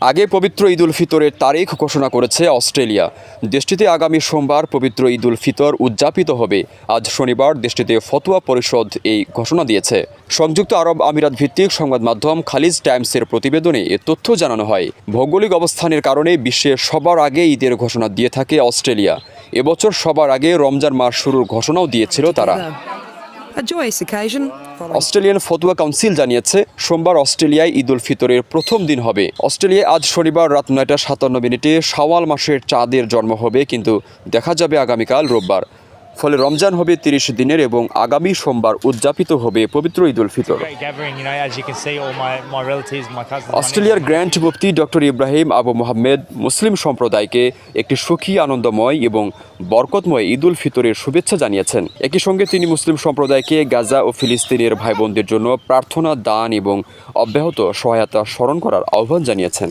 আগে পবিত্র ঈদ উল ফিতরের তারিখ ঘোষণা করেছে অস্ট্রেলিয়া। দেশটিতে আগামী সোমবার পবিত্র ঈদ উল ফিতর উদযাপিত হবে। আজ শনিবার দেশটিতে ফতোয়া পরিষদ এই ঘোষণা দিয়েছে। সংযুক্ত আরব আমিরাত ভিত্তিক সংবাদ মাধ্যম খালিজ টাইমসের প্রতিবেদনে এ তথ্য জানানো হয়। ভৌগোলিক অবস্থানের কারণে বিশ্বে সবার আগে ঈদের ঘোষণা দিয়ে থাকে অস্ট্রেলিয়া। এবছর সবার আগে রমজান মাস শুরুর ঘোষণাও দিয়েছিল তারা। Joyous occasion. অস্ট্রেলিয়ান ফতুয়া কাউন্সিল জানিয়েছে, সোমবার অস্ট্রেলিয়ায় ঈদ উল ফিতরের প্রথম দিন হবে অস্ট্রেলিয়ায় আজ শনিবার রাত নয়টা সাতান্ন মিনিটে শাওয়াল মাসের চাঁদের জন্ম হবে, কিন্তু দেখা যাবে আগামীকাল রোববার ফলে রমজান হবে তিরিশ দিনের এবং আগামী সোমবার উদযাপিত হবে পবিত্র ঈদ উল ফিতর। অস্ট্রেলিয়ার গ্র্যান্ড মুফতি ডক্টর ইব্রাহিম আবু মোহাম্মেদ মুসলিম সম্প্রদায়কে একটি সুখী আনন্দময় এবং বরকতময় ঈদ উল ফিতরের শুভেচ্ছা জানিয়েছেন। একই সঙ্গে তিনি মুসলিম সম্প্রদায়কে গাজা ও ফিলিস্তিনের ভাই বোনদের জন্য প্রার্থনা দান এবং অব্যাহত সহায়তা স্মরণ করার আহ্বান জানিয়েছেন।